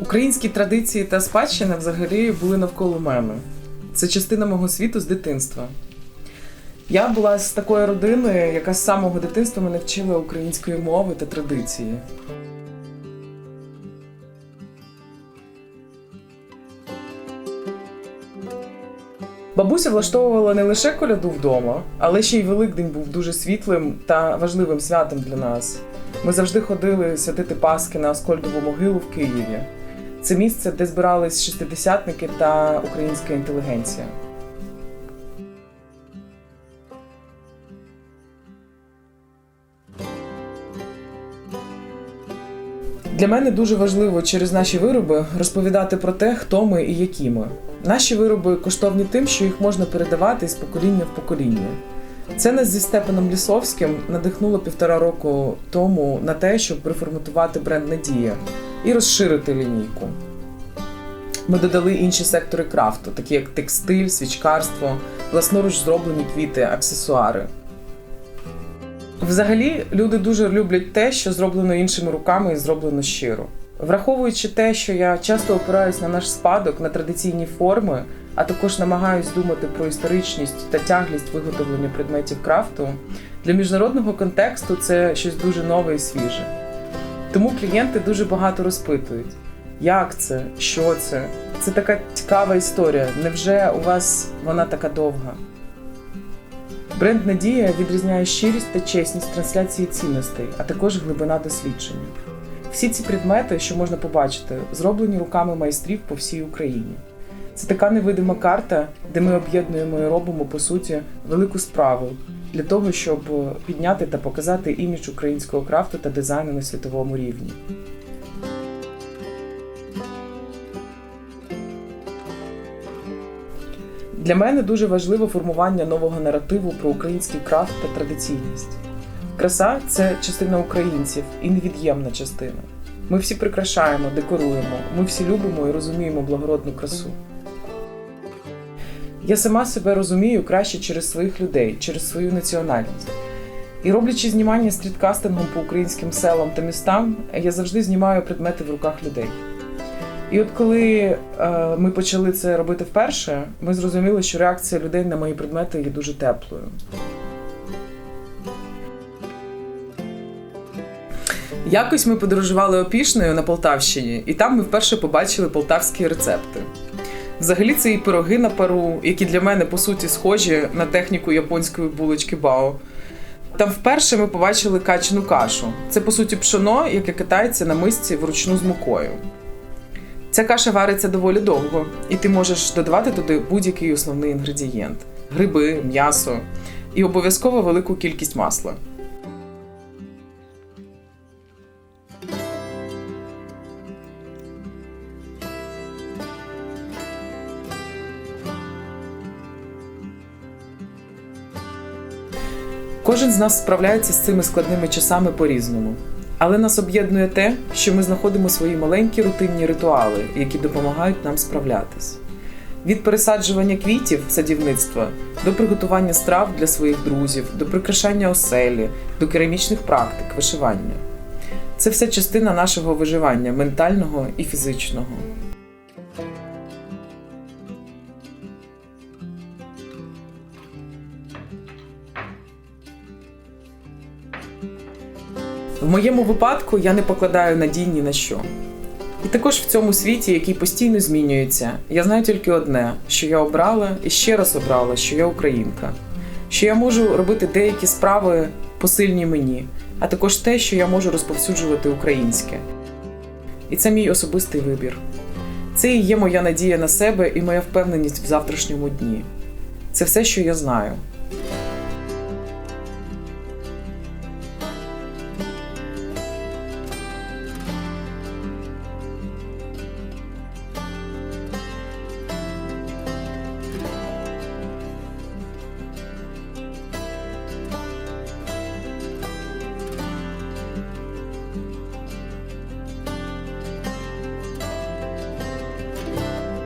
Українські традиції та спадщина взагалі були навколо мене. Це частина мого світу з дитинства. Я була з такої родини, яка з самого дитинства мене вчила української мови та традиції. Бабуся влаштовувала не лише коляду вдома, але ще й Великдень був дуже світлим та важливим святом для нас. Ми завжди ходили святити Паски на Аскольдову могилу в Києві. Це місце, де збирались шестидесятники та українська інтелігенція. Для мене дуже важливо через наші вироби розповідати про те, хто ми і які ми. Наші вироби коштовні тим, що їх можна передавати з покоління в покоління. Це нас зі Степаном Лісовським надихнуло півтора року тому на те, щоб переформатувати бренд Надія і розширити лінійку. Ми додали інші сектори крафту, такі як текстиль, свічкарство, власноруч зроблені квіти, аксесуари. Взагалі, люди дуже люблять те, що зроблено іншими руками і зроблено щиро. Враховуючи те, що я часто опираюсь на наш спадок, на традиційні форми, а також намагаюсь думати про історичність та тяглість виготовлення предметів крафту, для міжнародного контексту це щось дуже нове і свіже. Тому клієнти дуже багато розпитують, як це, що це. Це така цікава історія. Невже у вас вона така довга? Бренд Надія відрізняє щирість та чесність трансляції цінностей, а також глибина дослідження. Всі ці предмети, що можна побачити, зроблені руками майстрів по всій Україні. Це така невидима карта, де ми об'єднуємо і робимо по суті велику справу для того, щоб підняти та показати імідж українського крафту та дизайну на світовому рівні. Для мене дуже важливо формування нового наративу про український крафт та традиційність. Краса це частина українців і невід'ємна частина. Ми всі прикрашаємо, декоруємо, ми всі любимо і розуміємо благородну красу. Я сама себе розумію краще через своїх людей, через свою національність. І роблячи знімання стріткастингом по українським селам та містам, я завжди знімаю предмети в руках людей. І от коли е, ми почали це робити вперше, ми зрозуміли, що реакція людей на мої предмети є дуже теплою. Якось ми подорожували опішнею на Полтавщині, і там ми вперше побачили полтавські рецепти. Взагалі це і пироги на пару, які для мене по суті схожі на техніку японської булочки бао. Там вперше ми побачили качану кашу. Це по суті пшоно, яке катається на мисці вручну з мукою. Ця каша вариться доволі довго, і ти можеш додавати туди будь-який основний інгредієнт: гриби, м'ясо і обов'язково велику кількість масла. Кожен з нас справляється з цими складними часами по-різному. Але нас об'єднує те, що ми знаходимо свої маленькі рутинні ритуали, які допомагають нам справлятись. Від пересаджування квітів садівництва до приготування страв для своїх друзів, до прикрашання оселі, до керамічних практик, вишивання. Це все частина нашого виживання ментального і фізичного. В моєму випадку я не покладаю надій ні на що. І також в цьому світі, який постійно змінюється, я знаю тільки одне: що я обрала і ще раз обрала, що я українка, що я можу робити деякі справи посильні мені, а також те, що я можу розповсюджувати українське. І це мій особистий вибір. Це і є моя надія на себе і моя впевненість в завтрашньому дні. Це все, що я знаю.